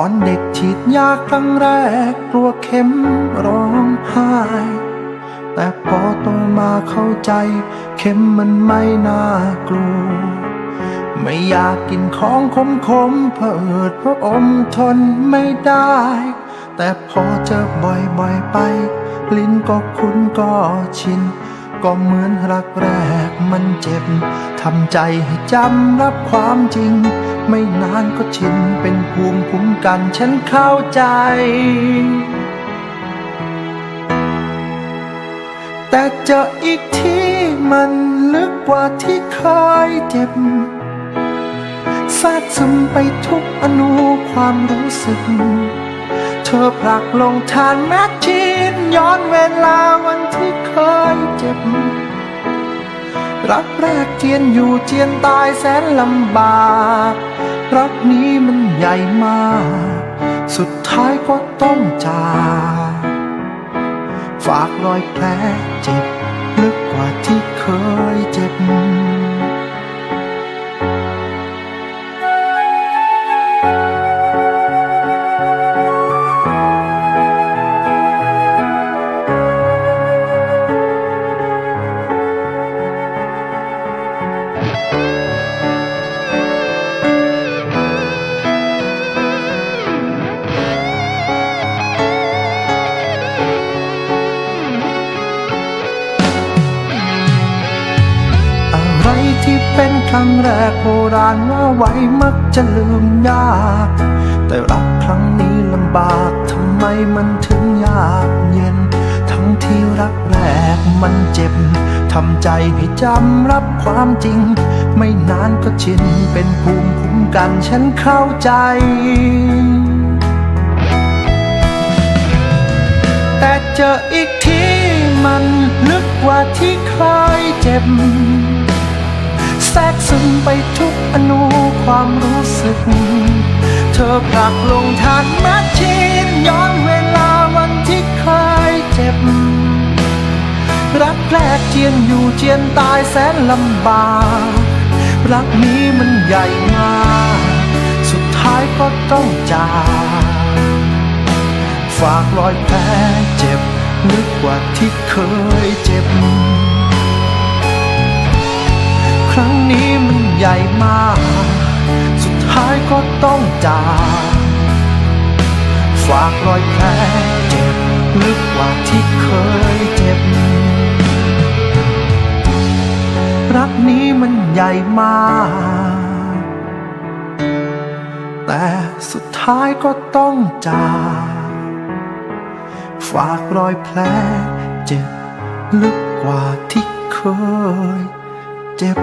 อนเด็กฉีดยาครั้งแรกกลัวเข็มร้องไห้ แต่พอโตมาเข้าใจ เข็มมันไม่น่ากลัว ไม่อยากกินของขมขมเพิดเพราะอมทนไม่ได้ แต่พอเจอบ่อยๆไป ลิ้นก็คุ้นก็ชิน ก็เหมือนรักแรกมันเจ็บทำใจให้จำรับความจริง ไม่นานก็ชินเป็นภูมิคุ้มกันฉันเข้าใจ แต่เจออีกที่มันลึกกว่าที่เคยเจ็บแทรกซึมไปทุกอนุความรู้สึก เธอผลักลงทานแมชชีนย้อนเวลาวันที่ รักแรกเจียนอยู่เจียนตายแสนลำบาก รักนี้มันใหญ่มาก สุดท้ายก็ต้องจากฝากรอยแผลเจ็บลึกกว่าที่เคยเจ็บ เป็นครั้งแรกโบราณว่าไว้มักจะลืมยาก แต่รักครั้งนี้ลำบากทำไมมันถึงยากเย็น ทั้งที่รักแรกมันเจ็บทำใจให้จำรับความจริง ไม่นานก็ชินเป็นภูมิคุ้มกันฉันเข้าใจแต่เจออีกทีมันลึกกว่าที่เคยเจ็บ แทรกซึมไปทุกอนุความรู้สึก เธอผลักลงทานมชชีนย้อนเวลาวันที่เคยเจ็บ รักแรกเจียนอยู่เจียนตายแสนลำบาก รักนี้มันใหญ่มาก สุดท้ายก็ต้องจากฝากรอยแผลเจ็บลึกกว่าที่เคยเจ็บ นี้มันใหญ่มาก สุดท้ายก็ต้องจากฝากรอยแผลเจ็บลึกกว่าที่เคยเจ็บ รักนี้มันใหญ่มาก แต่สุดท้ายก็ต้องจากฝากรอยแผลเจ็บลึกกว่าที่เคย เจ็บ